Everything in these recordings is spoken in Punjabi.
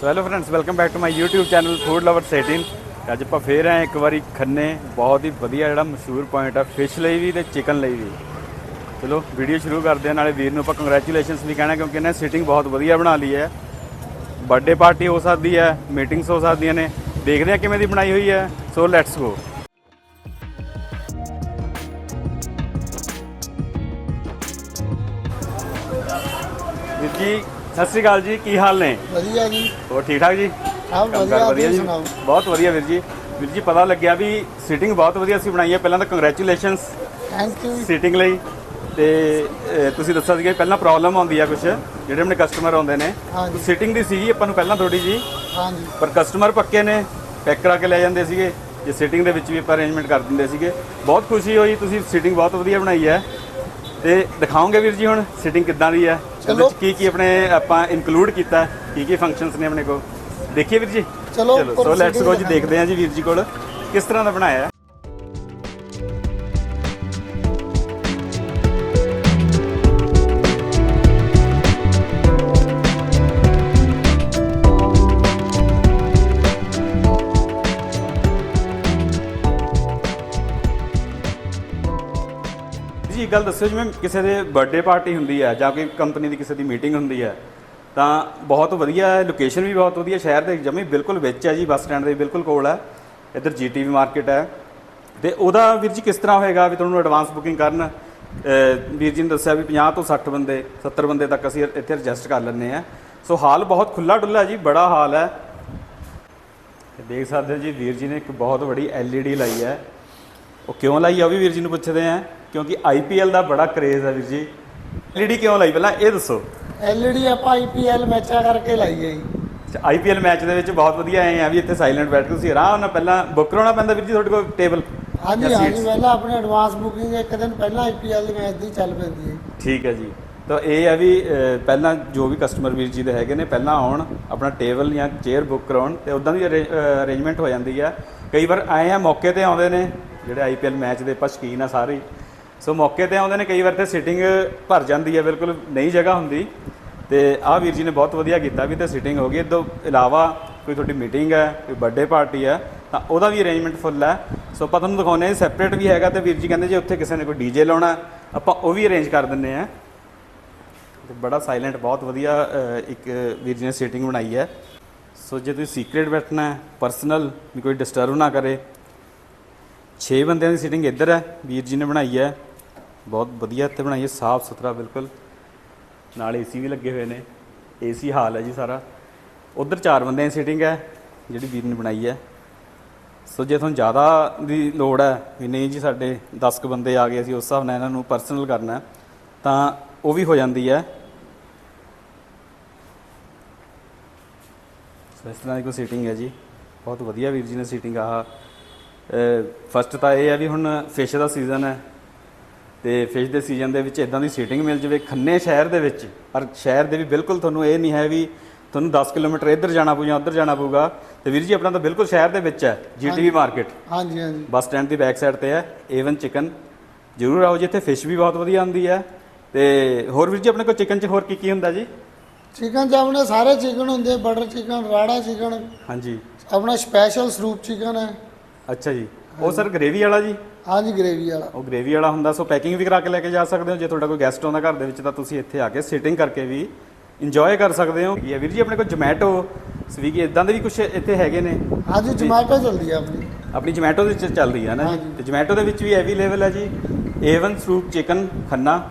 So hello friends welcome back to my YouTube channel food lover 18 ਅੱਜ ਆਪਾਂ ਫੇਰ ਆਏ ਇੱਕ ਵਾਰੀ ਖੰਨੇ, ਬਹੁਤ ਹੀ ਵਧੀਆ ਜਿਹੜਾ ਮਸ਼ਹੂਰ ਪੁਆਇੰਟ ਆ ਫਿਸ਼ ਲਈ ਵੀ ਤੇ ਚਿਕਨ ਲਈ ਵੀ। ਚਲੋ ਵੀਡੀਓ ਸ਼ੁਰੂ ਕਰਦੇ ਆ ਨਾਲੇ ਵੀਰ ਨੂੰ ਆਪਾਂ ਕੰਗ੍ਰੈਚੁਲੇਸ਼ਨਸ ਵੀ ਕਹਿਣਾ, ਕਿਉਂਕਿ ਇਹਨੇ ਸਿਟਿੰਗ ਬਹੁਤ ਵਧੀਆ ਬਣਾ ਲਈ ਹੈ। ਬਰਥਡੇ ਪਾਰਟੀ ਹੋ ਸਕਦੀ ਹੈ ਮੀਟਿੰਗਸ ਹੋ ਸਕਦੀਆਂ ਨੇ। ਦੇਖਦੇ ਆ ਕਿਵੇਂ ਦੀ ਬਣਾਈ ਹੋਈ ਹੈ। ਸੋ ਲੈਟਸ ਗੋ ਸਤਿ ਸ਼੍ਰੀ ਅਕਾਲ ਜੀ ਕੀ ਹਾਲ ਨੇ? ਵਧੀਆ ਜੀ। ਹੋਰ ਠੀਕ ਠਾਕ ਜੀ? ਸਭ ਵਧੀਆ ਤੁਸੀਂ ਜੀ? ਬਹੁਤ ਵਧੀਆ ਵੀਰ ਜੀ। ਵੀਰ ਜੀ ਪਤਾ ਲੱਗਿਆ ਵੀ ਸੀਟਿੰਗ ਬਹੁਤ ਵਧੀਆ ਸੀ ਬਣਾਈ ਹੈ। ਪਹਿਲਾਂ ਤਾਂ ਕੰਗ੍ਰੈਚੁਲੇਸ਼ਨਸ ਥੈਂਕ ਯੂ ਸੀਟਿੰਗ ਲਈ। ਤੇ ਤੁਸੀਂ ਦੱਸਿਆ ਸੀ ਕਿ ਪਹਿਲਾਂ ਪ੍ਰੋਬਲਮ ਆਉਂਦੀ ਆ ਕੁਝ ਜਿਹੜੇ ਆਪਣੇ ਕਸਟਮਰ ਆਉਂਦੇ ਨੇ। ਸੀਟਿੰਗ ਦੀ ਸੀਗੀ ਆਪਾਂ ਨੂੰ ਪਹਿਲਾਂ ਥੋੜੀ ਜੀ। ਹਾਂਜੀ। ਪਰ ਕਸਟਮਰ ਪੱਕੇ ਨੇ ਪੈਕ ਕਰਾ ਕੇ ਲੈ ਜਾਂਦੇ ਸੀਗੇ। ਜੇ ਸੀਟਿੰਗ ਦੇ ਵਿੱਚ ਵੀ ਆਪਾਂ ਅਰੇਂਜਮੈਂਟ ਕਰ ਦਿੰਦੇ ਸੀਗੇ। ਬਹੁਤ ਖੁਸ਼ੀ ਹੋਈ ਤੁਸੀਂ ਸੀਟਿੰਗ ਬਹੁਤ ਵਧੀਆ ਬਣਾਈ ਹੈ। ਤੇ ਦਿਖਾਓਗੇ ਵੀਰ ਜੀ ਹੁਣ ਸੀਟਿੰਗ ਕਿੱਦਾਂ ਦੀ ਹੈ? ਉਹਦੇ ਚਲੋ। ਵਿੱਚ ਕੀ ਕੀ ਆਪਣੇ ਆਪਾਂ ਇਨਕਲੂਡ ਕੀਤਾ? ਹੈ, ਕੀ ਕੀ ਫੰਕਸ਼ਨਸ ਨੇ ਆਪਣੇ ਕੋਲ? ਦੇਖੀਏ ਵੀਰ ਜੀ। ਚਲੋ, ਸੋ ਲੈਟਸ ਗੋ ਜੀ ਦੇਖਦੇ ਹਾਂ ਜੀ ਵੀਰ ਜੀ ਕੋਲ ਕਿਸ ਤਰ੍ਹਾਂ ਦਾ ਬਣਾਇਆ ਹੈ। ਇੱਕ ਗੱਲ ਦੱਸਿਓ, ਜਿਵੇਂ ਕਿਸੇ ਦੇ ਬਰਥਡੇ ਪਾਰਟੀ ਹੁੰਦੀ ਹੈ ਜਾਂ ਕੋਈ ਕੰਪਨੀ ਦੀ ਕਿਸੇ ਦੀ ਮੀਟਿੰਗ ਹੁੰਦੀ ਹੈ, ਤਾਂ ਬਹੁਤ ਵਧੀਆ ਹੈ ਲੋਕੇਸ਼ਨ ਵੀ ਬਹੁਤ ਵਧੀਆ, ਸ਼ਹਿਰ ਦੇ ਜਮੀ ਬਿਲਕੁਲ ਵਿੱਚ ਹੈ ਜੀ, ਬੱਸ ਸਟੈਂਡ ਦੇ ਬਿਲਕੁਲ ਕੋਲ ਹੈ, ਇੱਧਰ ਜੀਟੀਵੀ ਮਾਰਕੀਟ ਹੈ। ਤੇ ਉਹਦਾ ਵੀਰ ਜੀ ਕਿਸ ਤਰ੍ਹਾਂ ਹੋਏਗਾ ਵੀ ਤੁਹਾਨੂੰ ਐਡਵਾਂਸ ਬੁਕਿੰਗ ਕਰਨ? ਵੀਰ ਜੀ ਨੇ ਦੱਸਿਆ ਵੀ 50 ਤੋਂ 60 ਬੰਦੇ 70 ਬੰਦੇ ਤੱਕ ਅਸੀਂ ਇੱਥੇ ਐਡਜਸਟ ਕਰ ਲੈਂਦੇ ਆ ਸੋ ਹਾਲ ਬਹੁਤ ਖੁੱਲਾ ਡੁੱਲਾ ਜੀ, ਬੜਾ ਹਾਲ ਹੈ। ਦੇਖ ਸਕਦੇ ਹੋ ਜੀ, ਵੀਰ ਜੀ ਨੇ ਇੱਕ ਬਹੁਤ ਵੱਡੀ LED ਲਾਈ ਹੈ। ਉਹ ਕਿਉਂ ਲਾਈ ਆ ਉਹ ਵੀ ਵੀਰ ਜੀ ਨੂੰ ਪੁੱਛਦੇ ਆ ਕਿਉਂਕਿ IPL ਦਾ ਬੜਾ ਕਰੇਜ਼ ਹੈ ਵੀਰ ਜੀ। LED ਕਿਉਂ ਲਾਈ? ਪਹਿਲਾਂ ਇਹ ਦੱਸੋ। ਐਲਈਡੀ ਆਪਾਂ ਆਈਪੀਐਲ ਮੈਚਾਂ ਕਰਕੇ ਲਾਈ ਹੈ ਜੀ। ਆਈਪੀਐਲ ਮੈਚ ਦੇ ਵਿੱਚ ਬਹੁਤ ਵਧੀਆ ਆਏ ਆ ਵੀ ਇੱਥੇ ਸਾਇਲੈਂਟ ਬੈਠ ਕੇ ਤੁਸੀਂ ਆਰਾਮ ਨਾਲ ਪਹਿਲਾਂ ਬੁੱਕ ਕਰਾਉਣਾ ਪੈਂਦਾ ਵੀਰ ਜੀ ਤੁਹਾਡੇ ਕੋਲ ਟੇਬਲ ਹਾਂਜੀ ਹਾਂਜੀ ਪਹਿਲਾਂ ਆਪਣੇ ਐਡਵਾਂਸ ਬੁਕਿੰਗ ਇੱਕ ਦਿਨ ਪਹਿਲਾਂ ਆਈਪੀਐਲ ਦੇ ਮੈਚ ਦੀ ਚੱਲ ਪੈਂਦੀ ਹੈ। ਠੀਕ ਹੈ ਜੀ। ਤਾਂ ਇਹ ਹੈ ਵੀ ਪਹਿਲਾਂ ਜੋ ਵੀ ਕਸਟਮਰ ਵੀਰ ਜੀ ਦੇ ਹੈਗੇ ਨੇ ਪਹਿਲਾਂ ਆਉਣ ਆਪਣਾ ਟੇਬਲ ਜਾਂ ਚੇਅਰ ਬੁੱਕ ਕਰਾਉਣ ਤੇ ਉਦਾਂ ਦੀ ਅਰੇਂਜਮੈਂਟ ਹੋ ਜਾਂਦੀ ਆ ਕਈ ਵਾਰ ਆਏ ਆ ਮੌਕੇ ਤੇ ਆਉਂਦੇ ਨੇ ਜਿਹੜੇ ਆਈਪੀਐਲ ਮੈਚ ਦੇ ਆਪਾਂ ਸ਼ੌਕੀਨ ਆ ਸਾਰੇ ਹੀ। ਸੋ ਮੌਕੇ ਤੇ ਆਉਂਦੇ ਨੇ, ਕਈ ਵਾਰ ਤੇ ਸੀਟਿੰਗ ਭਰ ਜਾਂਦੀ ਹੈ, ਬਿਲਕੁਲ ਨਹੀਂ ਜਗ੍ਹਾ ਹੁੰਦੀ। ਤੇ ਆਹ ਵੀਰ ਜੀ ਨੇ ਬਹੁਤ ਵਧੀਆ ਕੀਤਾ ਵੀ ਤੇ ਸੀਟਿੰਗ ਹੋ ਗਈ। ਇਹ ਤੋਂ ਇਲਾਵਾ ਕੋਈ ਤੁਹਾਡੀ ਮੀਟਿੰਗ ਹੈ, ਕੋਈ ਬਰਥਡੇ ਪਾਰਟੀ ਹੈ, ਤਾਂ ਉਹਦਾ ਵੀ ਅਰੇਂਜਮੈਂਟ ਫੁੱਲ ਹੈ। ਸੋ ਆਪਾਂ ਤੁਹਾਨੂੰ ਦਿਖਾਉਂਦੇ ਹਾਂ ਸੈਪਰੇਟ ਵੀ ਹੈਗਾ ਤੇ ਵੀਰ ਜੀ ਕਹਿੰਦੇ ਜੇ ਉੱਥੇ ਕਿਸੇ ਨੇ ਕੋਈ ਡੀਜੇ ਲਾਉਣਾ ਆਪਾਂ ਉਹ ਵੀ ਅਰੇਂਜ ਕਰ ਦਿੰਦੇ ਆ ਤੇ ਬੜਾ ਸਾਇਲੈਂਟ ਬਹੁਤ ਵਧੀਆ ਇੱਕ ਵੀਰ ਜੀ ਨੇ ਸੀਟਿੰਗ ਬਣਾਈ ਹੈ। ਸੋ ਜੇ ਤੁਸੀਂ ਸੀਕ੍ਰੀਟ ਬੈਠਣਾ ਹੈ ਪਰਸਨਲ ਵੀ ਕੋਈ ਡਿਸਟਰਬ ਨਾ ਕਰੇ। 6 ਬੰਦਿਆਂ ਦੀ ਸੀਟਿੰਗ ਇੱਧਰ ਹੈ, ਵੀਰ ਜੀ ਨੇ ਬਣਾਈ ਹੈ। ਬਹੁਤ ਵਧੀਆ ਇੱਥੇ ਬਣਾਈ ਹੈ, ਸਾਫ਼ ਸੁਥਰਾ ਬਿਲਕੁਲ। ਨਾਲ ਏਸੀ ਵੀ ਲੱਗੇ ਹੋਏ ਨੇ। ਏਸੀ ਹਾਲ ਹੈ ਜੀ ਸਾਰਾ। ਉਧਰ ਚਾਰ ਬੰਦਿਆਂ ਦੀ ਸੀਟਿੰਗ ਹੈ, ਜਿਹੜੀ ਵੀਰ ਨੇ ਬਣਾਈ ਹੈ। ਸੋ ਜੇ ਤੁਹਾਨੂੰ ਜ਼ਿਆਦਾ ਦੀ ਲੋੜ ਹੈ ਵੀ ਨਹੀਂ ਜੀ ਸਾਡੇ 10 ਕੁ ਬੰਦੇ ਆ ਗਏ ਅਸੀਂ, ਉਸ ਹਿਸਾਬ ਨਾਲ ਇਹਨਾਂ ਨੂੰ ਪਰਸਨਲ ਕਰਨਾ ਤਾਂ ਉਹ ਵੀ ਹੋ ਜਾਂਦੀ ਹੈ। ਸੋ ਇਸ ਤਰ੍ਹਾਂ ਦੀ ਕੋਈ ਸੀਟਿੰਗ ਹੈ ਜੀ। ਬਹੁਤ ਵਧੀਆ ਵੀਰ ਜੀ ਨੇ ਸੀਟਿੰਗ ਆਹ ਫਸਟ ਤਾਂ ਇਹ ਹੈ ਵੀ ਹੁਣ ਫਿਸ਼ ਦਾ ਸੀਜ਼ਨ ਹੈ। ਤੇ ਫਿਸ਼ ਦੇ ਸੀਜ਼ਨ ਦੇ ਵਿੱਚ ਇਦਾਂ ਦੀ ਸੀਟਿੰਗ ਮਿਲ ਜਾਵੇ ਖੰਨੇ ਸ਼ਹਿਰ ਦੇ ਵਿੱਚ। ਔਰ ਸ਼ਹਿਰ ਦੇ ਵੀ ਬਿਲਕੁਲ ਤੁਹਾਨੂੰ ਇਹ ਨਹੀਂ ਹੈ ਵੀ ਤੁਹਾਨੂੰ 10 ਕਿਲੋਮੀਟਰ ਇੱਧਰ ਜਾਣਾ ਪਊ ਜਾਂ ਉੱਧਰ ਜਾਣਾ ਪਊਗਾ। ਤੇ ਵੀਰ ਜੀ ਆਪਣਾ ਤਾਂ ਬਿਲਕੁਲ ਸ਼ਹਿਰ ਦੇ ਵਿੱਚ ਹੈ ਜੀਟੀਵੀ ਮਾਰਕੀਟ ਹਾਂਜੀ। ਹਾਂਜੀ ਬੱਸ ਸਟੈਂਡ ਦੀ ਬੈਕ ਸਾਈਡ ਤੇ ਹੈ A1 ਚਿਕਨ ਜ਼ਰੂਰ ਆਓ ਜੀ ਇੱਥੇ ਫਿਸ਼ ਵੀ ਬਹੁਤ ਵਧੀਆ ਹੁੰਦੀ ਹੈ। ਤੇ ਹੋਰ ਵੀਰ ਜੀ ਆਪਣੇ ਕੋਲ ਚਿਕਨ 'ਚ ਹੋਰ ਕੀ ਕੀ ਹੁੰਦਾ ਜੀ? ਚਿਕਨ ਚ ਆਪਣੇ ਸਾਰੇ ਚਿਕਨ ਹੁੰਦੇ ਬਟਰ ਚਿਕਨ ਰਾੜਾ ਚਿਕਨ ਹਾਂਜੀ। ਆਪਣਾ ਸਪੈਸ਼ਲ ਸਰੂਪ ਚਿਕਨ ਹੈ। ਅੱਛਾ ਜੀ। ਉਹ ਸਰ ਗ੍ਰੇਵੀ ਵਾਲਾ ਜੀ? ਹਾਂਜੀ ਗ੍ਰੇਵੀ ਵਾਲਾ। ਉਹ ਗ੍ਰੇਵੀ ਵਾਲਾ ਹੁੰਦਾ ਸੋ ਪੈਕਿੰਗ ਵੀ ਕਰਾ ਕੇ ਲੈ ਕੇ ਜਾ ਸਕਦੇ ਹੋ। ਜੇ ਤੁਹਾਡਾ ਕੋਈ ਗੈਸਟ ਆਉਂਦਾ ਘਰ ਦੇ ਵਿੱਚ ਤਾਂ ਤੁਸੀਂ ਇੱਥੇ ਆ ਕੇ ਸਿਟਿੰਗ ਕਰਕੇ ਵੀ ਇੰਜੋਏ ਕਰ ਸਕਦੇ ਹੋ। ਇਹ ਵੀਰ ਜੀ ਆਪਣੇ ਕੋਲ ਜੋਮੈਟੋ ਸਵੀਗੀ ਇਦਾਂ ਦੇ ਵੀ ਕੁਝ ਇੱਥੇ ਹੈਗੇ ਨੇ? ਹਾਂਜੀ ਜੋਮੈਟੋ ਚੱਲਦੀ ਆ ਆਪਣੀ। ਆਪਣੀ ਜੋਮੈਟੋ ਦੇ ਵਿੱਚ ਚੱਲ ਰਹੀ ਹੈ ਨਾ। ਤੇ ਜੋਮੈਟੋ ਦੇ ਵਿੱਚ ਵੀ ਅਵੇਲੇਬਲ ਹੈ ਜੀ। A1 ਸਰੂਪ ਚਿਕਨ ਖੰਨਾ।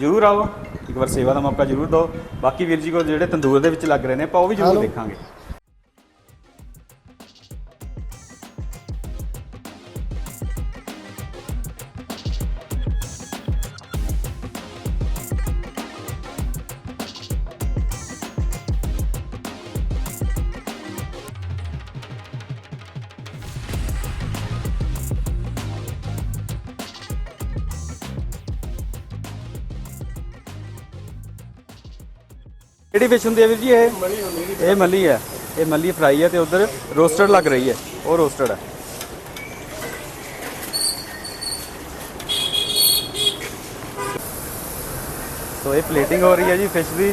ਜਰੂਰ ਆਓ। ਇੱਕ ਵਾਰ ਸੇਵਾ ਦਾ ਮੌਕਾ ਜਰੂਰ ਦਿਓ। ਬਾਕੀ ਵੀਰ ਜੀ ਕੋਲ ਜਿਹੜੇ ਤੰਦੂਰ ਦੇ ਵਿੱਚ ਲੱਗ ਰਹੇ ਨੇ ਆਪਾਂ ਉਹ ਵੀ ਜਰੂਰ। ਦੇਖਾਂਗੇ। ਕਿਹੜੀ ਫਿਸ਼ ਹੁੰਦੀ ਹੈ ਵੀਰ ਜੀ ਇਹ? ਮੱਲੀ ਹੁੰਦੀ ਇਹ ਮੱਲੀ ਹੈ। ਇਹ ਮੱਲੀ ਫਰਾਈ ਹੈ ਤੇ ਉਧਰ ਰੋਸਟਡ ਲੱਗ ਰਹੀ ਹੈ। ਉਹ ਰੋਸਟਡ ਹੈ। ਸੋ ਇਹ ਪਲੇਟਿੰਗ ਹੋ ਰਹੀ ਹੈ ਜੀ ਫਿਸ਼ ਦੀ।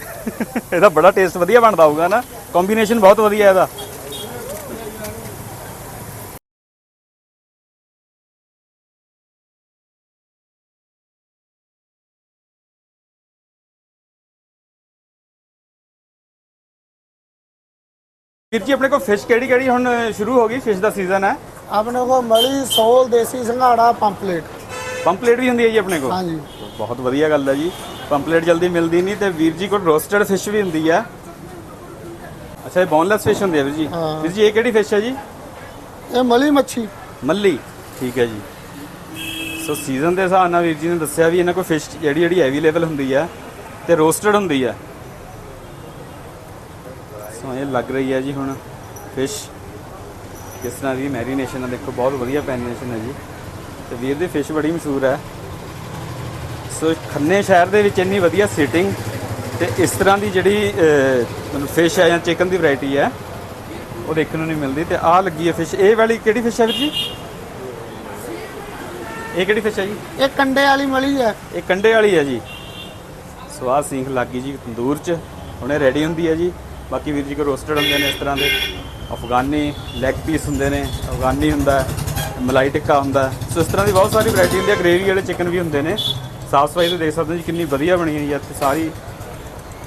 ਇਹਦਾ ਬੜਾ ਟੇਸਟ ਵਧੀਆ ਬਣਦਾ ਹੋਊਗਾ ਨਾ। ਕੰਬੀਨੇਸ਼ਨ ਬਹੁਤ ਵਧੀਆ ਇਹਦਾ। ਵੀਰ ਜੀ ਆਪਣੇ ਕੋਲ ਫਿਸ਼ ਕਿਹੜੀ ਕਿਹੜੀ ਹੁਣ ਸ਼ੁਰੂ ਹੋ ਗਈ? ਫਿਸ਼ ਦਾ ਸੀਜ਼ਨ ਹੈ। ਆਪਣੇ ਕੋਲ ਮਲੀ ਸੋਲ ਦੇਸੀ ਸੰਘਾੜਾ ਪੰਪਲੇਟ। ਪੰਪਲੇਟ ਵੀ ਹੁੰਦੀ ਹੈ ਜੀ ਆਪਣੇ ਕੋਲ? ਹਾਂਜੀ। ਬਹੁਤ ਵਧੀਆ ਗੱਲ ਹੈ ਜੀ। ਪੰਪਲੇਟ ਜਲਦੀ ਮਿਲਦੀ ਨਹੀਂ ਤੇ ਵੀਰ ਜੀ ਕੋਲ ਰੋਸਟਡ ਫਿਸ਼ ਵੀ ਹੁੰਦੀ ਹੈ ਅੱਛਾ ਇਹ ਬੋਨਲੈਸ ਫਿਸ਼ ਹੁੰਦੀ ਹੈ ਵੀਰ ਜੀ। ਹਾਂ। ਵੀਰ ਜੀ ਇਹ ਕਿਹੜੀ ਫਿਸ਼ ਹੈ ਜੀ? ਇਹ ਮਲੀ ਮੱਛੀ। ਮੱਲੀ। ਠੀਕ ਹੈ ਜੀ। ਸੋ ਸੀਜ਼ਨ ਦੇ ਹਿਸਾਬ ਨਾਲ ਵੀਰ ਜੀ ਨੇ ਦੱਸਿਆ ਵੀ ਇਹਨਾਂ ਕੋਲ ਫਿਸ਼ ਜਿਹੜੀ ਜਿਹੜੀ ਅਵੇਲੇਬਲ ਹੁੰਦੀ ਹੈ ਤੇ ਰੋਸਟਡ ਹੁੰਦੀ ਹੈ ਸੋ ਇਹ ਲੱਗ ਰਹੀ ਹੈ ਜੀ ਹੁਣ ਫਿਸ਼ ਕਿਸ ਤਰ੍ਹਾਂ ਦੀ ਮੈਰੀਨੇਸ਼ਨ ਹੈ ਦੇਖੋ ਬਹੁਤ ਵਧੀਆ ਮੈਰੀਨੇਸ਼ਨ ਹੈ ਜੀ। ਤੇ ਵੀਰ ਦੀ ਫਿਸ਼ ਬੜੀ ਮਸ਼ਹੂਰ ਹੈ ਸੋ ਖੰਨੇ ਸ਼ਹਿਰ ਦੇ ਵਿੱਚ ਇੰਨੀ ਵਧੀਆ ਸੀਟਿੰਗ ਤੇ ਇਸ ਤਰ੍ਹਾਂ ਦੀ ਜਿਹੜੀ ਮਤਲਬ ਫਿਸ਼ ਹੈ ਜਾਂ ਚਿਕਨ ਦੀ ਵੈਰਾਈਟੀ ਹੈ ਉਹ ਦੇਖਣ ਨੂੰ ਨਹੀਂ ਮਿਲਦੀ ਤੇ ਆਹ ਲੱਗੀ ਹੈ ਫਿਸ਼ ਇਹ ਵਾਲੀ ਕਿਹੜੀ ਫਿਸ਼ ਹੈ ਵੀਰ ਜੀ? ਇਹ ਕਿਹੜੀ ਫਿਸ਼ ਹੈ ਜੀ? ਇਹ ਕੰਡੇ ਵਾਲੀ ਮਲੀ ਹੈ। ਇਹ ਕੰਡੇ ਵਾਲੀ ਹੈ ਜੀ। ਸਵਾਦ ਸਿੰਖ ਲੱਗੀ ਜੀ ਤੰਦੂਰ 'ਚ। ਹੁਣੇ ਰੈਡੀ ਹੁੰਦੀ ਹੈ ਜੀ। ਬਾਕੀ ਵੀਰ ਜੀ ਕੋ ਰੋਸਟਡ ਹੁੰਦੇ ਨੇ ਇਸ ਤਰ੍ਹਾਂ ਦੇ। ਅਫਗਾਨੀ ਲੈਗ ਪੀਸ ਹੁੰਦੇ ਨੇ। ਅਫਗਾਨੀ ਹੁੰਦਾ ਮਲਾਈ ਟਿੱਕਾ ਹੁੰਦਾ। ਸੋ ਇਸ ਤਰ੍ਹਾਂ ਦੀ ਬਹੁਤ ਸਾਰੀ ਵੈਰਾਈਟੀ ਹੁੰਦੀ ਹੈ। ਗ੍ਰੇਵੀ ਵਾਲੇ ਚਿਕਨ ਵੀ ਹੁੰਦੇ ਨੇ। ਸਾਫ਼ ਸਫ਼ਾਈ ਤੇ ਦੇਖ ਸਕਦੇ ਹੋ ਜੀ, ਕਿੰਨੀ ਵਧੀਆ ਬਣੀ ਹੋਈ ਹੈ ਇੱਥੇ ਸਾਰੀ।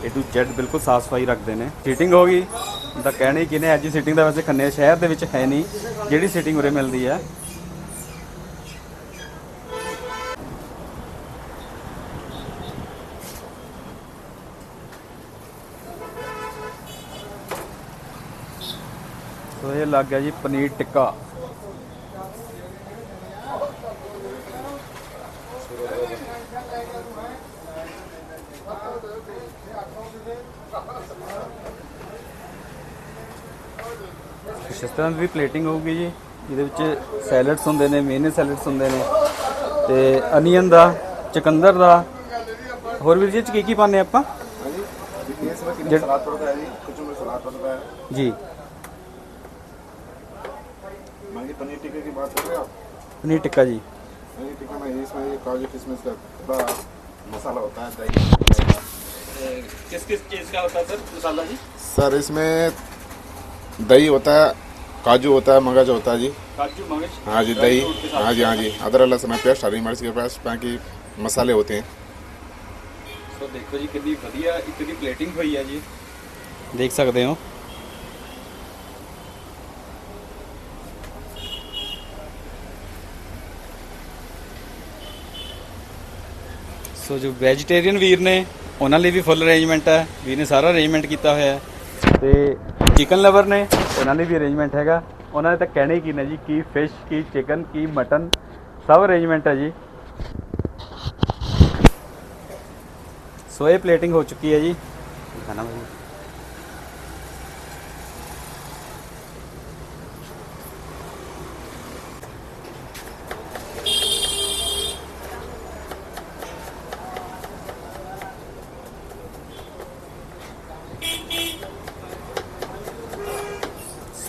ਏ ਟੂ ਜ਼ੈਡ ਬਿਲਕੁਲ ਸਾਫ਼ ਸਫ਼ਾਈ ਰੱਖਦੇ ਨੇ। ਸੀਟਿੰਗ ਹੋ ਗਈ ਦਾ ਕਹਿਣਾ ਹੀ ਕਿਨੇ ਅੱਜ ਸੀਟਿੰਗ ਦਾ ਵੈਸੇ ਖੰਨੇ ਸ਼ਹਿਰ ਦੇ ਵਿੱਚ ਹੈ ਨਹੀਂ, ਜਿਹੜੀ ਸੀਟਿੰਗ ਉਰੇ ਮਿਲਦੀ ਹੈ। ਸੋ ਇਹ ਲੱਗ ਗਿਆ ਜੀ ਪਨੀਰ ਟਿੱਕਾ। ਇਸ ਤਰ੍ਹਾਂ ਦੀ ਪਲੇਟਿੰਗ ਹੋਊਗੀ ਜੀ ਇਹਦੇ ਵਿੱਚ ਸੈਲਡਸ ਹੁੰਦੇ ਨੇ ਮੇਨੇ ਸੈਲਡਸ ਹੁੰਦੇ ਨੇ ਤੇ ਅਨੀਅਨ ਦਾ ਚਕੰਦਰ ਦਾ ਹੋਰ ਵੀ ਜੀ ਇਹ ਚ ਕੀ ਕੀ ਪਾਉਂਦੇ ਆਪਾਂ ये सब कितने सलाद पड़ता है जी कुछ में सलाद पड़ता है ਜੀ मान लीजिए पनीर टिक्के की बात कर रहे हो आप ਪਨੀਰ ਟਿੱਕਾ ਜੀ पनीर टिक्का में इसमें ये काजू किशमिश का बड़ा मसाला होता है दही किस किस चीज़ का होता है सर मसाला जी सर इसमें दही होता है काजू होता है मगज होता है जी काजू मगज हाँ जी दही हाँ जी हाँ जी अदरक लहसुन पेस्ट हरी मिर्च के पेस्ट बाकी मसाले होते हैं ਸੋ ਦੇਖੋ ਜੀ ਕਿੰਨੀ ਵਧੀਆ ਇੱਕ ਦੀ ਪਲੇਟਿੰਗ ਹੋਈ ਹੈ ਜੀ ਦੇਖ ਸਕਦੇ ਹੋ ਸੋ ਜੋ ਵੈਜੀਟੇਰੀਅਨ ਵੀਰ ਨੇ ਉਹਨਾਂ ਲਈ ਵੀ ਫੁੱਲ ਅਰੇਂਜਮੈਂਟ ਹੈ ਵੀਰ ਨੇ ਸਾਰਾ ਅਰੇਂਜਮੈਂਟ ਕੀਤਾ ਹੋਇਆ ਹੈ ਤੇ ਚਿਕਨ ਲਵਰ ਨੇ, ਉਹਨਾਂ ਲਈ ਵੀ ਅਰੇਂਜਮੈਂਟ ਹੈਗਾ। ਉਹਨਾਂ ਦੇ ਤਾਂ ਕਹਿਣੇ ਹੀ ਕੀ ਨੇ ਜੀ, ਕੀ ਫਿਸ਼ ਕੀ ਚਿਕਨ ਕੀ ਮਟਨ ਸਭ ਅਰੇਂਜਮੈਂਟ ਹੈ ਜੀ। ਸੋ ਇਹ ਪਲੇਟਿੰਗ ਹੋ ਚੁੱਕੀ ਹੈ ਜੀ। ਖਾਣਾ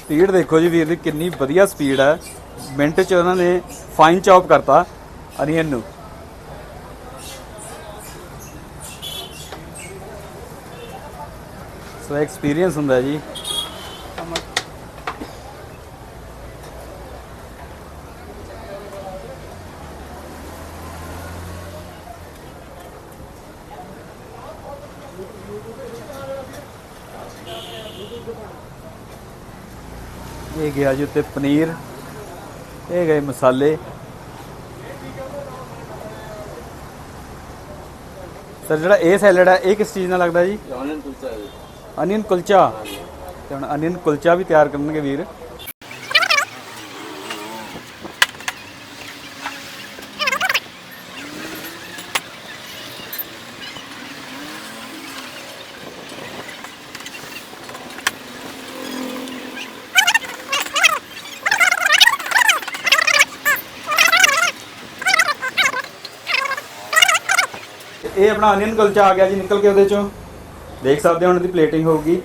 ਸਪੀਡ ਦੇਖੋ ਜੀ ਵੀਰ ਦੀ ਕਿੰਨੀ ਵਧੀਆ ਸਪੀਡ ਹੈ। ਮਿੰਟ 'ਚ ਉਹਨਾਂ ਨੇ ਫਾਈਨ ਚੌਪ ਕਰਤਾ, ਅਨੀਅਨ ਨੂੰ। ਸੋ ਐਕਸਪੀਰੀਅੰਸ ਹੁੰਦਾ ਜੀ। ਗਿਆ ਜੀ ਉੱਤੇ ਪਨੀਰ ਇਹ ਗਏ ਮਸਾਲੇ। ਸਰ ਜਿਹੜਾ ਇਹ ਸੈਲਡ ਹੈ ਇਹ ਕਿਸ ਚੀਜ਼ ਨਾਲ ਲੱਗਦਾ ਜੀ? Onion kulcha onion kulcha. ਤੇ ਹੁਣ ਅਨੀਅਨ ਕੁਲਚਾ ਵੀ ਤਿਆਰ ਕਰਨਗੇ ਵੀਰ। ਆਪਣਾ ਅਨੀਅਨ ਕੁਲਚਾ ਆ ਗਿਆ ਜੀ, ਨਿਕਲ ਕੇ ਉਹਦੇ ਚੋਂ। ਦੇਖ ਸਕਦੇ ਹੋ ਹੁਣ ਇਹਦੀ ਪਲੇਟਿੰਗ ਹੋਊਗੀ।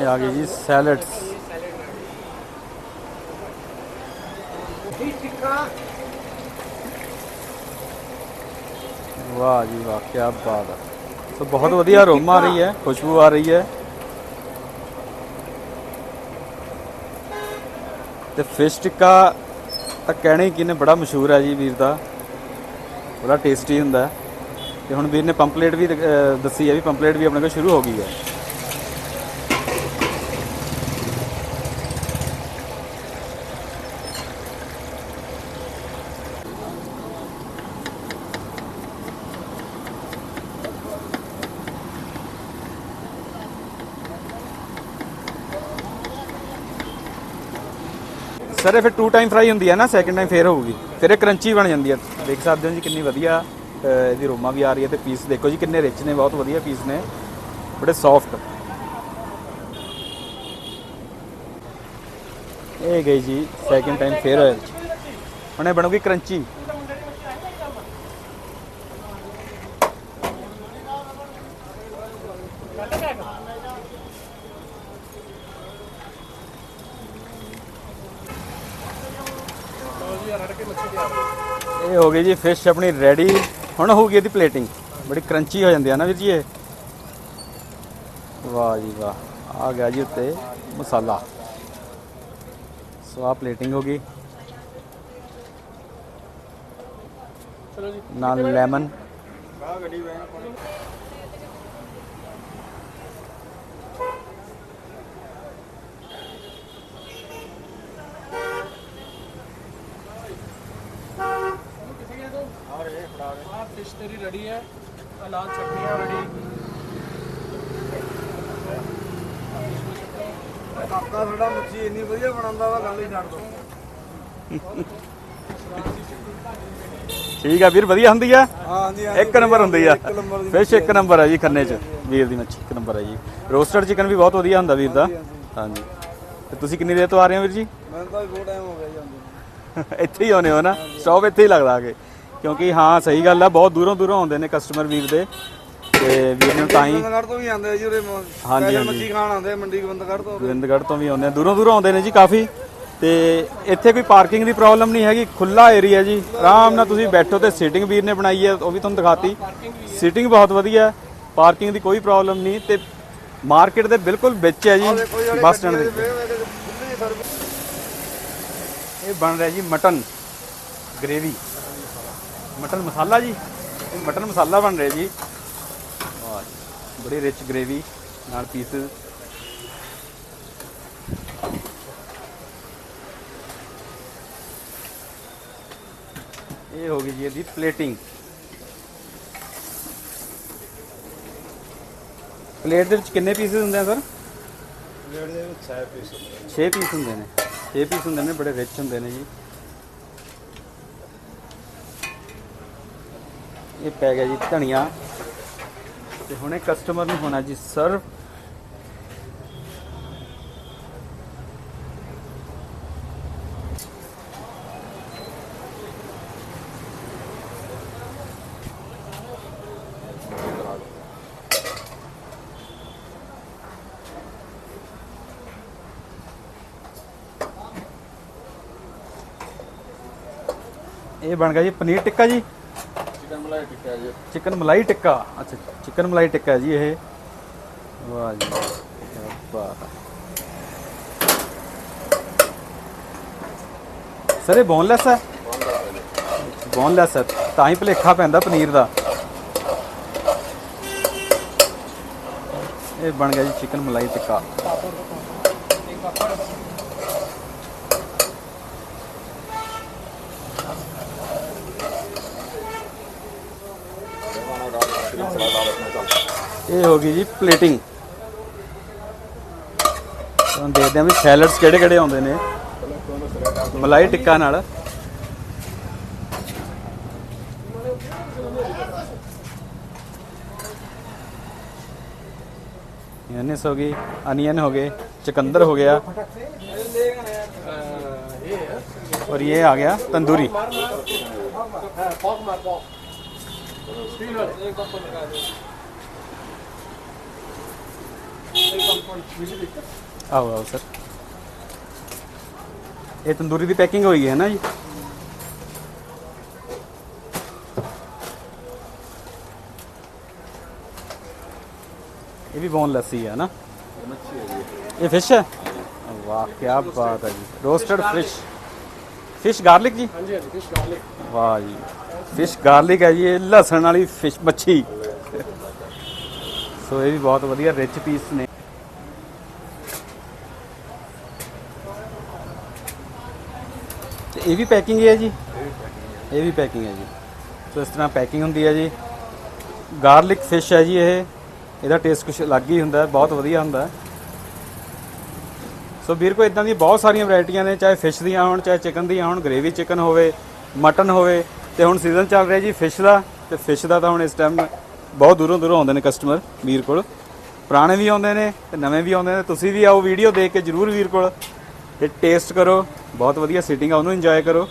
ਇਹ ਆ ਗਈ ਜੀ ਸੈਲਡਸ ਵਾਹ ਜੀ ਵਾਹ ਕੀ ਬਾਤ ਹੈ ਸੋ ਬਹੁਤ ਵਧੀਆ ਅਰੋਮਾ ਆ ਰਹੀ ਹੈ, ਖੁਸ਼ਬੂ ਆ ਰਹੀ ਹੈ। ਤੇ ਫਿਸ਼ ਟਿੱਕਾ ਤਾਂ ਕਹਿਣਾ ਕਿਨੇ ਬੜਾ ਮਸ਼ਹੂਰ ਹੈ ਜੀ ਵੀਰ ਦਾ ਬੜਾ ਟੇਸਟੀ ਹੁੰਦਾ ਹੈ। ਤੇ ਹੁਣ ਵੀਰ ਨੇ ਪੰਪਲੇਟ ਵੀ ਦੱਸੀ ਹੈ ਵੀ ਪੰਪਲੇਟ ਵੀ ਆਪਣੇ ਕੋਲ ਸ਼ੁਰੂ ਹੋ ਗਈ ਹੈ ਸਰ, ਇਹ ਫਿਰ ਟੂ ਟਾਈਮ ਫਰਾਈ ਹੁੰਦੀ ਹੈ ਨਾ ਸੈਕਿੰਡ ਟਾਈਮ ਫੇਰ ਹੋਊਗੀ। ਫਿਰ ਇਹ ਕਰੰਚੀ ਬਣ ਜਾਂਦੀ ਹੈ। ਦੇਖ ਸਕਦੇ ਹੋ ਜੀ ਕਿੰਨੀ ਵਧੀਆ ਇਹਦੀ ਰੋਮਾ ਵੀ ਆ ਰਹੀ ਹੈ ਤੇ ਪੀਸ ਦੇਖੋ ਜੀ ਕਿੰਨੇ ਰਿਚ ਨੇ, ਬਹੁਤ ਵਧੀਆ ਪੀਸ ਨੇ। ਬੜੇ ਸੌਫਟ ਇਹ ਗਈ ਜੀ ਸੈਕਿੰਡ ਟਾਈਮ ਫੇਰ ਹੋਇਆ। ਹੁਣ ਇਹ ਬਣੂਗੀ ਕਰੰਚੀ ਕੇ ਮੱਛੀ ਤਿਆਰ। ਇਹ ਹੋ ਗਈ ਜੀ ਫਿਸ਼ ਆਪਣੀ ਰੈਡੀ ਹੁਣ ਹੋਊਗੀ ਇਹਦੀ ਪਲੇਟਿੰਗ ਬੜੀ ਕਰੰਚੀ ਹੋ ਜਾਂਦੀ ਹੈ ਨਾ ਵੀਰ ਜੀ ਇਹ? ਵਾਹ ਜੀ ਵਾਹ। ਆ ਗਿਆ ਜੀ ਉੱਤੇ ਮਸਾਲਾ। ਸੋ ਆ ਪਲੇਟਿੰਗ ਹੋ ਗਈ। ਚਲੋ ਜੀ। ਨਾਲ ਲੈਮਨ ਆਹ ਫਿਸ਼ ਤੇਰੀ ਰੈਡੀ ਹੈ ਆਹ ਲਾਲ ਚਟਨੀਆਂ ਰੈਡੀ ਕਾਕਾ ਸਾਡਾ ਮੱਛੀ ਇੰਨੀ ਵਧੀਆ ਬਣਾਉਂਦਾ ਵਾ ਗੱਲ ਹੀ ਛੱਡ ਦੋ। ਠੀਕ ਆ ਵੀਰ ਵਧੀਆ ਹੁੰਦੀ ਆ? ਹਾਂ ਹਾਂਜੀ ਇੱਕ ਨੰਬਰ ਹੁੰਦੀ ਆ। ਇੱਕ ਨੰਬਰ ਦੀ ਫਿਸ਼ ਇੱਕ ਨੰਬਰ ਆ ਜੀ ਖੰਨੇ ਚ। ਵੀਰ ਦੀ ਮੱਛੀ ਇੱਕ ਨੰਬਰ ਆ ਜੀ। ਰੋਸਟਡ ਚਿਕਨ ਵੀ ਬਹੁਤ ਵਧੀਆ ਹੁੰਦਾ ਵੀਰ ਦਾ। ਹਾਂਜੀ ਤੇ ਤੁਸੀਂ ਕਿੰਨੀ ਦੇਰ ਤੋਂ ਆ ਰਹੇ ਹੋ ਵੀਰ ਜੀ? ਮੈਨੂੰ ਤਾਂ ਬਹੁਤ ਟਾਈਮ ਹੋ ਗਿਆ ਜਾਂਦੇ ਇੱਥੇ ਹੀ ਆਉਨੇ ਹੋ ਨਾ? ਸਟਾਪ ਇੱਥੇ ਹੀ ਲੱਗਦਾ ਆ ਕੇ। ਕਿਉਂਕਿ ਹਾਂ ਸਹੀ ਗੱਲ ਆ ਬਹੁਤ ਦੂਰੋਂ ਦੂਰੋਂ ਆਉਂਦੇ ਨੇ ਕਸਟਮਰ ਵੀਰ ਦੇ। ਤੇ ਵੀਰ ਨੂੰ ਤਾਂ ਹੀ ਗੋਬਿੰਦਗੜ੍ਹ ਤੋਂ ਵੀ ਆਉਂਦੇ ਆ ਜੀ ਉਰੇ ਮ- ਹਾਂਜੀ, special ਹਾਂਜੀ। ਮੱਛੀ ਖਾਣ ਆਉਂਦੇ ਆ ਮੰਡੀ ਗੋਬਿੰਦਗੜ੍ਹ ਤੋਂ। ਗੋਬਿੰਦਗੜ੍ਹ ਤੋਂ ਵੀ ਆਉਂਦੇ ਆ। ਦੂਰੋਂ ਦੂਰੋਂ ਆਉਂਦੇ ਨੇ ਜੀ ਕਾਫੀ। ਤੇ ਇੱਥੇ ਕੋਈ ਪਾਰਕਿੰਗ ਦੀ ਪ੍ਰੋਬਲਮ ਨਹੀਂ ਹੈਗੀ ਖੁੱਲਾ ਏਰੀਆ ਜੀ। ਆਰਾਮ ਨਾਲ ਤੁਸੀਂ ਬੈਠੋ ਤੇ ਸੀਟਿੰਗ ਵੀਰ ਨੇ ਬਣਾਈ ਹੈ ਉਹ ਵੀ ਤੁਹਾਨੂੰ ਦਿਖਾਤੀ। ਸੀਟਿੰਗ ਬਹੁਤ ਵਧੀਆ ਹੈ ਪਾਰਕਿੰਗ ਦੀ ਕੋਈ ਪ੍ਰੋਬਲਮ ਨਹੀਂ। ਤੇ ਮਾਰਕੀਟ ਦੇ ਬਿਲਕੁਲ ਵਿੱਚ ਹੈ ਜੀ ਬੱਸ ਸਟੈਂਡ ਦੇ ਸਰਵਿਸ ਇਹ ਬਣ ਰਿਹਾ ਜੀ ਮਟਨ ਗ੍ਰੇਵੀ ਮਟਨ ਮਸਾਲਾ ਜੀ। ਮਟਨ ਮਸਾਲਾ ਬਣ ਰਿਹਾ ਜੀ। ਵਾਹ ਬੜੀ ਰਿਚ ਗ੍ਰੇਵੀ ਨਾਲ ਪੀਸ ਇਹ ਹੋ ਗਈ ਜੀ ਇਹਦੀ ਪਲੇਟਿੰਗ ਪਲੇਟ ਦੇ ਵਿੱਚ ਕਿੰਨੇ ਪੀਸ ਹੁੰਦੇ ਆ ਸਰ? ਪਲੇਟ ਦੇ ਵਿੱਚ ਪੀਸ ਹੁੰਦੇ 6 ਪੀਸ ਹੁੰਦੇ ਨੇ। 6 ਪੀਸ ਹੁੰਦੇ ਨੇ ਬੜੇ ਰਿਚ ਹੁੰਦੇ ਨੇ ਜੀ। ਇਹ ਪੈ ਗਿਆ ਜੀ ਧਨੀਆ। ਤੇ ਹੁਣੇ ਕਸਟਮਰ ਨੂੰ ਹੋਣਾ ਜੀ ਸਰਵ ਇਹ ਬਣ ਗਿਆ ਜੀ ਪਨੀਰ ਟਿੱਕਾ ਜੀ। ਚਿਕਨ ਮਲਾਈ ਟਿੱਕਾ। ਅੱਛਾ, ਚਿਕਨ ਮਲਾਈ ਟਿੱਕਾ ਜੀ ਇਹ। ਵਾਹ ਜੀ ਵਾਹ ਸਰ, ਇਹ ਬੋਨਲੈਸ ਹੈ ਬੋਨਲੈਸ ਹੈ ਤਾਂ ਹੀ ਭਲੇਖਾ ਪੈਂਦਾ ਪਨੀਰ ਦਾ। ਇਹ ਬਣ ਗਿਆ ਜੀ ਚਿਕਨ ਮਲਾਈ ਟਿੱਕਾ। ਇਹ ਹੋ ਗਈ ਜੀ ਪਲੇਟਿੰਗ ਤੁਹਾਨੂੰ ਦੇਖਦੇ ਹਾਂ ਵੀ ਸੈਲਡਸ ਕਿਹੜੇ ਕਿਹੜੇ ਆਉਂਦੇ ਨੇ ਮਲਾਈ ਟਿੱਕਾ ਨਾਲ ਯਾਨੀਸ ਹੋ ਗਈ ਅਨੀਅਨ ਹੋ ਗਏ ਚਕੰਦਰ ਹੋ ਗਿਆ और ये आ गया तंदूरी ਆਓ ਆਓ ਸਰ। ਇਹ ਤੰਦੂਰੀ ਦੀ ਪੈਕਿੰਗ ਹੋਈ ਹੈ ਨਾ ਜੀ? ਇਹ ਵੀ ਬੋਨ ਲੱਸੀ ਹੈ ਨਾ? ਇਹ ਫਿਸ਼ ਹੈ? ਵਾਹ ਕੀ ਬਾਤ ਹੈ ਜੀ। Roasted fish. ਫਿਸ਼ ਗਾਰਲਿਕ ਜੀ? ਹਾਂਜੀ ਹਾਂਜੀ ਫਿਸ਼ ਗਾਰਲਿਕ। ਵਾਹ ਜੀ। ਫਿਸ਼ ਗਾਰਲਿਕ ਹੈ ਜੀ ਇਹ ਲਸਣ ਵਾਲੀ ਫਿਸ਼ ਮੱਛੀ। ਸੋ ਇਹ ਵੀ ਬਹੁਤ ਵਧੀਆ ਰਿਚ ਪੀਸ ਨੇ। ਇਹ ਵੀ ਪੈਕਿੰਗ ਹੀ ਹੈ ਜੀ। ਇਹ ਵੀ ਪੈਕਿੰਗ ਹੈ ਜੀ। ਸੋ ਇਸ ਤਰ੍ਹਾਂ ਪੈਕਿੰਗ ਹੁੰਦੀ ਹੈ ਜੀ। ਗਾਰਲਿਕ ਫਿਸ਼ ਹੈ ਜੀ ਇਹ। ਇਹਦਾ ਟੇਸਟ ਕੁਝ ਅਲੱਗ ਹੀ ਹੁੰਦਾ ਬਹੁਤ ਵਧੀਆ ਹੁੰਦਾ ਸੋ ਵੀਰ ਕੋ ਇਦਾਂ ਦੀਆਂ ਬਹੁਤ ਸਾਰੀਆਂ ਵੈਰਾਈਟੀਆਂ ਨੇ, ਚਾਹੇ ਫਿਸ਼ ਦੀਆਂ ਹੋਣ, ਚਾਹੇ ਚਿਕਨ ਦੀਆਂ ਹੋਣ ਗ੍ਰੇਵੀ ਚਿਕਨ ਹੋਵੇ ਮਟਨ ਹੋਵੇ, ਤੇ ਹੁਣ ਸੀਜ਼ਨ ਚੱਲ ਰਿਹਾ ਜੀ ਫਿਸ਼ ਦਾ, ਤੇ ਫਿਸ਼ ਦਾ ਤਾਂ ਹੁਣ ਇਸ ਟਾਈਮ ਬਹੁਤ ਦੂਰੋਂ ਦੂਰੋਂ ਆਉਂਦੇ ਨੇ ਕਸਟਮਰ ਵੀਰ ਕੋਲ। ਪੁਰਾਣੇ ਵੀ ਆਉਂਦੇ ਨੇ, ਤੇ ਨਵੇਂ ਵੀ ਆਉਂਦੇ ਨੇ। ਤੁਸੀਂ ਵੀ ਆਓ ਵੀਡੀਓ ਦੇਖ ਕੇ ਜਰੂਰ ਵੀਰ ਕੋਲ। ਤੇ ਟੇਸਟ ਕਰੋ ਬਹੁਤ ਵਧੀਆ ਸੀਟਿੰਗ ਆ ਉਹਨੂੰ ਇੰਜੋਏ ਕਰੋ।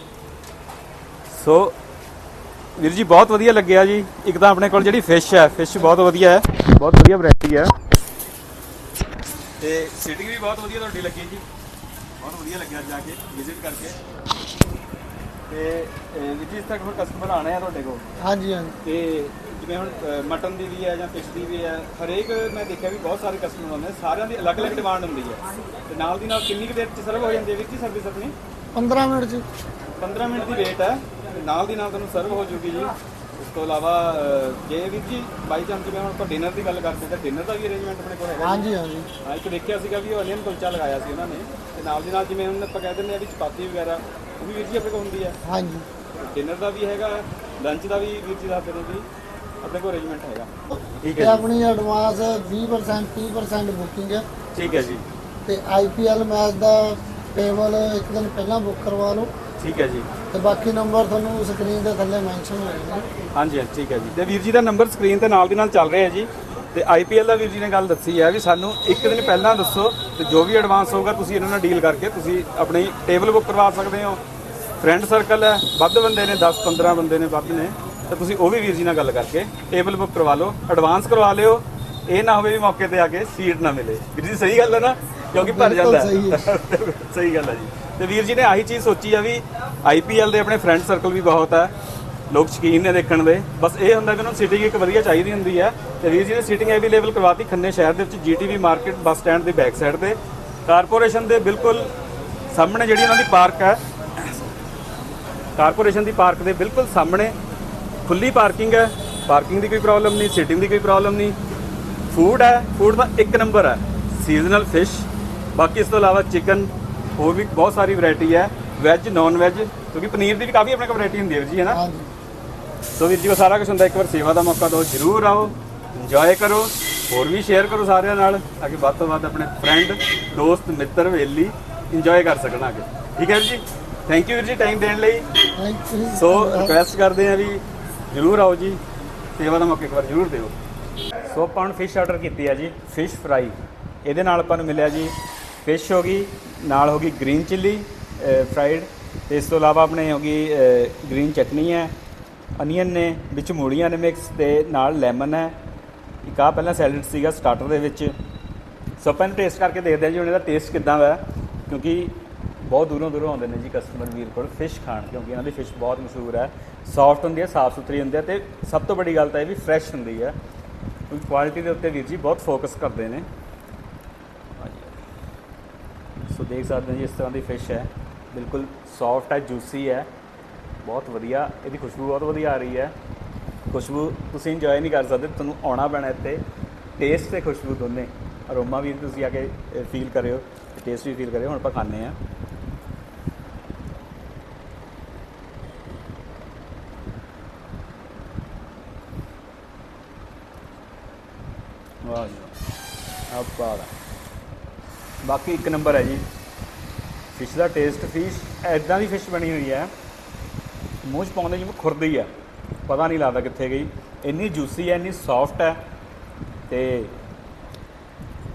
ਸੋ ਵੀਰ ਜੀ ਬਹੁਤ ਵਧੀਆ ਲੱਗਿਆ ਜੀ। ਇੱਕ ਤਾਂ ਆਪਣੇ ਕੋਲ ਜਿਹੜੀ ਫਿਸ਼ ਹੈ ਫਿਸ਼ ਬਹੁਤ ਵਧੀਆ ਹੈ ਬਹੁਤ ਵਧੀਆ ਵੈਰਾਈਟੀ ਹੈ। ਤੇ ਸੀਟਿੰਗ ਵੀ ਬਹੁਤ ਵਧੀਆ ਤੁਹਾਡੀ ਲੱਗੀ ਜੀ। ਬਹੁਤ ਵਧੀਆ ਲੱਗਿਆ ਜਾ ਕੇ ਵਿਜ਼ਿਟ ਕਰਕੇ। ਤੇ ਅਹ, ਵੀਰ ਜੀ ਇਸ ਤੱਕ ਕਸਟਮਰ ਆਣੇ ਆ ਤੁਹਾਡੇ ਕੋਲ? ਹਾਂਜੀ ਹਾਂਜੀ। ਤੇ ਜਿਵੇਂ ਹੁਣ ਮਟਨ ਦੀ ਵੀ ਹੈ ਜਾਂ ਫਿਸ਼ ਦੀ ਵੀ ਹੈ ਹਰੇਕ ਮੈਂ ਦੇਖਿਆ ਵੀ ਬਹੁਤ ਸਾਰੇ ਕਸਟਮਰ ਆਉਂਦੇ ਨੇ ਸਾਰਿਆਂ ਦੀ ਅਲੱਗ-ਅਲੱਗ ਡਿਮਾਂਡ ਹੁੰਦੀ ਹੈ। ਤੇ ਨਾਲ ਦੀ ਨਾਲ ਕਿੰਨੀ ਕੁ ਦੇਰ ਚ ਸਰਵ ਹੋ ਜਾਂਦੀ ਹੈ ਵੀਰ ਜੀ ਸਰਵਿਸ ਆਪਣੀ? 15 ਮਿੰਟ ਚ 15 ਮਿੰਟ ਦੀ ਵੇਟ ਹੈ ਤੇ ਨਾਲ ਦੀ ਨਾਲ ਤੁਹਾਨੂੰ ਸਰਵ ਹੋ ਜੂਗੀ ਜੀ। ਉਸ ਤੋਂ ਇਲਾਵਾ ਜੇ ਵੀਰ ਜੀ ਬਾਈ ਚਾਂਸ ਜਿਵੇਂ ਹੁਣ ਆਪਾਂ ਡਿਨਰ ਦੀ ਗੱਲ ਕਰਦੇ ਤਾਂ ਡਿਨਰ ਦਾ ਵੀ ਅਰੇਂਜਮੈਂਟ ਆਪਣੇ ਕੋਲ ਹੈਗਾ ਜੀ? ਹਾਂਜੀ ਹਾਂਜੀ। ਹਾਂ ਇੱਕ ਦੇਖਿਆ ਸੀਗਾ ਵੀ ਉਹ ਅਨੀਅਨ ਕੁਲਚਾ ਲਗਾਇਆ ਸੀ ਉਹਨਾਂ ਨੇ ਤੇ ਨਾਲ ਦੀ ਨਾਲ ਜਿਵੇਂ ਹੁਣ ਆਪਾਂ ਕਹਿ ਦਿੰਦੇ ਆ ਵੀ ਚਪਾਤੀ ਵਗੈਰਾ ਉਹ ਵੀ ਵੀਰ ਜੀ ਆਪਣੇ ਕੋਲ ਹੁੰਦੀ ਹੈ? ਹਾਂਜੀ। ਡਿਨਰ ਦਾ ਵੀ ਹੈਗਾ ਲੰਚ ਦਾ ਵੀ ਵੀਰ ਜੀ ਦੱਸਦੇ ਨੇ ਵੀ ਆਪਣੇ ਕੋਲ ਅਰੇਂਜਮੈਂਟ ਹੈਗਾ। ਠੀਕ ਤੇ ਹੈ ਜੀ। ਆਪਣੀ ਐਡਵਾਂਸ 20% 30% ਬੁਕਿੰਗ ਹੈ। ਠੀਕ ਹੈ ਜੀ। ਤੇ ਆਈਪੀਐਲ ਮੈਚ ਦਾ ਟੇਬਲ ਇੱਕ ਦਿਨ ਪਹਿਲਾਂ ਬੁੱਕ ਕਰਵਾ ਲਓ। ਠੀਕ ਹੈ ਜੀ। ਤੇ ਬਾਕੀ ਨੰਬਰ ਤੁਹਾਨੂੰ ਸਕਰੀਨ ਦੇ ਥੱਲੇ ਮੈਂਸ਼ਨ ਹੋਣਗੇ ਹਾਂਜੀ ਹਾਂਜੀ ਠੀਕ ਹੈ ਜੀ। ਤੇ ਵੀਰ ਜੀ ਦਾ ਨੰਬਰ ਸਕਰੀਨ ਤੇ ਨਾਲ ਦੀ ਨਾਲ ਚੱਲ ਰਿਹਾ ਜੀ। ਤੇ ਆਈਪੀਐਲ ਦਾ ਵੀਰ ਜੀ ਨੇ ਗੱਲ ਦੱਸੀ ਹੈ ਵੀ ਸਾਨੂੰ ਇੱਕ ਦਿਨ ਪਹਿਲਾਂ ਦੱਸੋ ਤੇ ਜੋ ਵੀ ਐਡਵਾਂਸ ਹੋਊਗਾ ਤੁਸੀਂ ਇਹਨਾਂ ਨਾਲ ਡੀਲ ਕਰਕੇ ਤੁਸੀਂ ਆਪਣੀ ਟੇਬਲ ਬੁੱਕ ਕਰਵਾ ਸਕਦੇ ਹੋ। ਫਰੈਂਡ ਸਰਕਲ ਹੈ ਵੱਧ ਬੰਦੇ ਨੇ 10 15 ਬੰਦੇ ਨੇ ਵੱਧ ਨੇ। ਤਾਂ ਤੁਸੀਂ ਉਹ ਵੀ ਵੀਰ ਜੀ ਨਾਲ ਗੱਲ ਕਰਕੇ ਟੇਬਲ ਬੁੱਕ ਕਰਵਾ ਲਓ ਐਡਵਾਂਸ ਕਰਵਾ ਲਿਓ। ਇਹ ਨਾ ਹੋਵੇ ਵੀ ਮੌਕੇ ਤੇ ਆ ਕੇ ਸੀਟ ਨਾ ਮਿਲੇ। ਵੀਰ ਜੀ ਸਹੀ ਗੱਲ ਹੈ ਨਾ? ਕਿਉਂਕਿ ਭਰ ਜਾਂਦਾ ਸਹੀ ਗੱਲ ਹੈ ਜੀ। ਤੇ ਵੀਰ ਜੀ ਨੇ ਆਹੀ ਚੀਜ਼ ਸੋਚੀ ਆ ਵੀ ਆਈਪੀਐਲ ਦੇ ਆਪਣੇ ਫਰੈਂਡ ਸਰਕਲ ਵੀ ਬਹੁਤ ਹੈ ਲੋਕ ਸ਼ਕੀਨ ਨੇ ਦੇਖਣ ਦੇ। ਬਸ ਇਹ ਹੁੰਦਾ ਕਿ ਉਹਨਾਂ ਨੂੰ ਸੀਟਿੰਗ ਇੱਕ ਵਧੀਆ ਚਾਹੀਦੀ ਹੁੰਦੀ ਹੈ। ਤੇ ਵੀਰ ਜੀ ਨੇ ਸੀਟਿੰਗ ਅਵੇਲੇਬਲ ਕਰਵਾਤੀ ਖੰਨੇ ਸ਼ਹਿਰ ਦੇ ਵਿੱਚ ਜੀਟੀਵੀ ਮਾਰਕੀਟ ਬੱਸ ਸਟੈਂਡ ਦੇ ਬੈਕ ਸਾਈਡ ਤੇ। ਕਾਰਪੋਰੇਸ਼ਨ ਦੇ ਬਿਲਕੁਲ ਸਾਹਮਣੇ ਜਿਹੜੀ ਉਹਨਾਂ ਦੀ ਪਾਰਕ ਹੈ ਕਾਰਪੋਰੇਸ਼ਨ ਦੀ ਪਾਰਕ ਦੇ ਬਿਲਕੁਲ ਸਾਹਮਣੇ ਖੁੱਲੀ ਪਾਰਕਿੰਗ ਹੈ। ਪਾਰਕਿੰਗ ਦੀ ਕੋਈ ਪ੍ਰੋਬਲਮ ਨਹੀਂ ਸੀਟਿੰਗ ਦੀ ਕੋਈ ਪ੍ਰੋਬਲਮ ਨਹੀਂ। ਫੂਡ ਹੈ ਫੂਡ ਦਾ ਇੱਕ ਨੰਬਰ ਹੈ ਸੀਜ਼ਨਲ ਫਿਸ਼ ਬਾਕੀ ਇਸ ਤੋਂ ਇਲਾਵਾ ਚਿਕਨ ਹੋਰ ਵੀ ਬਹੁਤ ਸਾਰੀ ਵੈਰਾਈਟੀ ਹੈ। ਵੈਜ ਨਾਨ ਵੈਜ ਕਿਉਂਕਿ ਪਨੀਰ ਦੀ ਵੀ ਕਾਫੀ ਆਪਣੇ ਕੋਲ ਵੈਰਾਈਟੀ ਹੁੰਦੀ ਹੈ ਜੀ ਹੈ ਨਾ? ਸੋ ਵੀਰ ਜੀ ਕੋ ਸਾਰਾ ਕੁਝ ਹੁੰਦਾ ਇੱਕ ਵਾਰ ਸੇਵਾ ਦਾ ਮੌਕਾ ਦਿਓ ਜਰੂਰ ਆਓ ਇੰਜੋਏ ਕਰੋ ਹੋਰ ਵੀ ਸ਼ੇਅਰ ਕਰੋ ਸਾਰਿਆਂ ਨਾਲ ਤਾਂ ਕਿ ਵੱਧ ਤੋਂ ਵੱਧ ਆਪਣੇ ਫਰੈਂਡ ਦੋਸਤ ਮਿੱਤਰ ਵੇਲੀ ਇੰਜੋਏ ਕਰ ਸਕਣ ਆ ਕੇ। ਠੀਕ ਹੈ ਵੀਰ ਜੀ? ਥੈਂਕ ਯੂ ਵੀਰ ਜੀ ਟਾਈਮ ਦੇਣ ਲਈ। ਸੋ ਰਿਕਵੈਸਟ ਕਰਦੇ ਆ ਵੀ ਜਰੂਰ ਆਓ ਜੀ, ਸੇਵਾ ਦਾ ਮੌਕਾ ਇੱਕ ਵਾਰ ਜਰੂਰ ਦਿਓ। ਸੋ ਆਪਾਂ ਹੁਣ ਫਿਸ਼ ਆਰਡਰ ਕੀਤੀ ਹੈ ਜੀ ਫਿਸ਼ ਫਰਾਈ ਇਹਦੇ ਨਾਲ ਆਪਾਂ ਨੂੰ ਮਿਲਿਆ ਜੀ ਫਿਸ਼ ਹੋ ਗਈ, ਨਾਲ ਹੋ ਗਈ ਗ੍ਰੀਨ ਚਿੱਲੀ ਫਰਾਈਡ ਤੇ ਇਸ ਤੋਂ ਇਲਾਵਾ ਆਪਣੇ ਹੋ ਗਈ ਗ੍ਰੀਨ ਚਟਨੀ ਹੈ ਅਨੀਅਨ ਨੇ, ਵਿੱਚ ਮੂਲੀਆਂ ਨੇ ਮਿਕਸ ਤੇ ਨਾਲ ਲੈਮਨ ਹੈ। ਇੱਕ ਆ ਪਹਿਲਾਂ ਸੈਲਡ ਸੀਗਾ ਸਟਾਰਟਰ ਦੇ ਵਿੱਚ। ਸੋ ਆਪਾਂ ਇਹਨੂੰ ਟੇਸਟ ਕਰਕੇ ਦੇਖਦੇ ਹਾਂ ਜੀ, ਹੁਣ ਇਹਦਾ ਟੇਸਟ ਕਿੱਦਾਂ ਦਾ ਹੈ ਕਿਉਂਕਿ ਬਹੁਤ ਦੂਰੋਂ ਦੂਰੋਂ ਆਉਂਦੇ ਨੇ ਜੀ ਕਸਟਮਰ ਵੀਰ ਕੋਲ ਫਿਸ਼ ਖਾਣ, ਕਿਉਂਕਿ ਇਹਨਾਂ ਦੀ ਫਿਸ਼ ਬਹੁਤ ਮਸ਼ਹੂਰ ਹੈ। ਸੌਫਟ ਹੁੰਦੀ ਹੈ, ਸਾਫ਼ ਸੁਥਰੀ ਹੁੰਦੀ ਹੈ ਤੇ ਸਭ ਤੋਂ ਵੱਡੀ ਗੱਲ ਤਾਂ ਇਹ ਵੀ ਫਰੈਸ਼ ਹੁੰਦੀ ਹੈ। ਕਿਉਂਕਿ ਕੁਆਲਿਟੀ ਦੇ ਉੱਤੇ ਵੀਰ ਜੀ ਬਹੁਤ ਫੋਕਸ ਕਰਦੇ ਨੇ। ਸੋ ਦੇਖ ਸਕਦੇ ਹੋ ਜੀ, ਇਸ ਤਰ੍ਹਾਂ ਦੀ ਫਿਸ਼ ਹੈ। ਬਿਲਕੁਲ ਸੌਫਟ ਹੈ ਜੂਸੀ ਹੈ। ਬਹੁਤ ਵਧੀਆ, ਇਹਦੀ ਖੁਸ਼ਬੂ ਬਹੁਤ ਵਧੀਆ ਆ ਰਹੀ ਹੈ। ਖੁਸ਼ਬੂ ਤੁਸੀਂ ਇੰਜੋਏ ਨਹੀਂ ਕਰ ਸਕਦੇ, ਤੁਹਾਨੂੰ ਆਉਣਾ ਪੈਣਾ ਇੱਥੇ। ਟੇਸਟ ਤੇ ਖੁਸ਼ਬੂ ਦੋਨੇ। ਅਰੋਮਾ ਵੀ ਤੁਸੀਂ ਆ ਕੇ ਫੀਲ ਕਰਿਓ ਟੇਸਟ ਵੀ ਫੀਲ ਕਰਿਓ, ਹੁਣ ਆਪਾਂ ਖਾਣੇ ਆ ਵਾਹ ਜੀ ਆਹ ਬਾਤ ਬਾਕੀ ਇੱਕ ਨੰਬਰ ਹੈ ਜੀ। ਫਿਸ਼ ਦਾ ਟੇਸਟ ਫਿਸ਼ ਐਦਾਂ ਦੀ ਫਿਸ਼ ਬਣੀ ਹੋਈ ਹੈ। ਮੂੰਹ 'ਚ ਪਾਉਂਦੇ ਜਿਵੇਂ ਖੁਰਦੀ ਆ ਪਤਾ ਨਹੀਂ ਲੱਗਦਾ ਕਿੱਥੇ ਗਈ। ਇੰਨੀ ਜੂਸੀ ਹੈ, ਇੰਨੀ ਸੌਫਟ ਹੈ। ਤੇ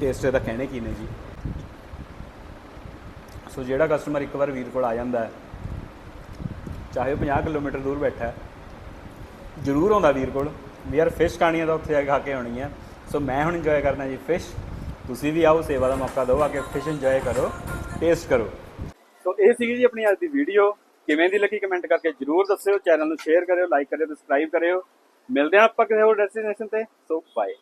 ਟੇਸਟ ਇਹਦਾ ਕਹਿਣੇ ਕੀ ਨੇ ਜੀ। ਸੋ ਜਿਹੜਾ ਕਸਟਮਰ ਇੱਕ ਵਾਰ ਵੀਰ ਕੋਲ ਆ ਜਾਂਦਾ ਚਾਹੇ ਉਹ 50 ਕਿਲੋਮੀਟਰ ਦੂਰ ਬੈਠਾ ਹੈ, ਜ਼ਰੂਰ ਆਉਂਦਾ ਵੀਰ ਕੋਲ। ਵੀ ਯਾਰ ਫਿਸ਼ ਖਾਣੀ ਹੈ ਤਾਂ ਉੱਥੇ ਆ ਕੇ ਖਾ ਕੇ ਆਉਣੀ ਹੈ। ਸੋ ਮੈਂ ਹੁਣ ਇੰਜੋਏ ਕਰਨਾ ਜੀ ਫਿਸ਼ ਤੁਸੀਂ ਵੀ ਆਓ, ਸੇਵਾ ਦਾ ਮੌਕਾ ਦਿਓ, ਆ ਕੇ ਫਿਸ਼ ਇੰਜੋਏ ਕਰੋ ਟੇਸਟ ਕਰੋ। ਸੋ ਇਹ ਸੀਗੀ ਜੀ ਆਪਣੀ ਅੱਜ ਦੀ ਵੀਡੀਓ ਕਿਵੇਂ ਦੀ ਲੱਗੀ ਕਮੈਂਟ ਕਰਕੇ ਜਰੂਰ ਦੱਸਿਓ ਚੈਨਲ ਨੂੰ ਸ਼ੇਅਰ ਕਰਿਓ ਲਾਈਕ ਕਰਿਓ ਸਬਸਕ੍ਰਾਈਬ ਕਰਿਓ। ਮਿਲਦੇ ਹਾਂ ਆਪਾਂ ਕਿਸੇ ਹੋਰ ਡੈਸਟੀਨੇਸ਼ਨ ਤੇ। So bye